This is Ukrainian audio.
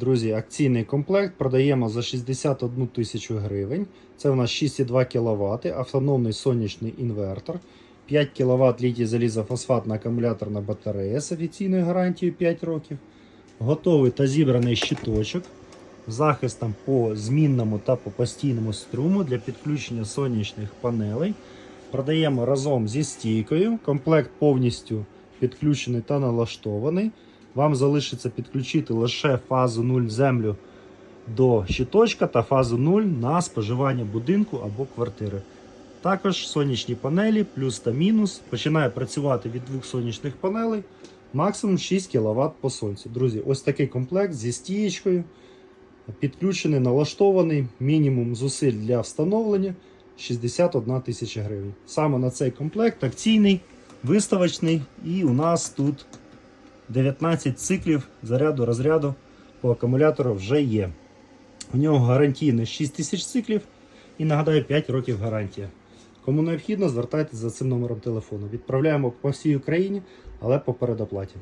Друзі, акційний комплект продаємо за 61 тисячу гривень. Це у нас 6,2 кВт, автономний сонячний інвертор, 5 кВт літій залізофосфатна акумуляторна батарея з офіційною гарантією 5 років. Готовий та зібраний щиточок з захистом по змінному та по постійному струму для підключення сонячних панелей. Продаємо разом зі стійкою. Комплект повністю підключений та налаштований. Вам залишиться підключити лише фазу 0 землю до щиточка та фазу 0 на споживання будинку або квартири. Також сонячні панелі, плюс та мінус, починає працювати від двох сонячних панелей, максимум 6 кВт по сонцю. Друзі, ось такий комплект зі стієчкою, підключений, налаштований, мінімум зусиль для встановлення 61 тисяча гривень. Саме на цей комплект акційний, виставочний, і у нас тут 19 циклів заряду розряду по акумулятору вже є. У нього гарантійне 6 тисяч циклів і нагадаю 5 років гарантія. Кому необхідно, звертайтеся за цим номером телефону. Відправляємо по всій Україні, але по передоплаті.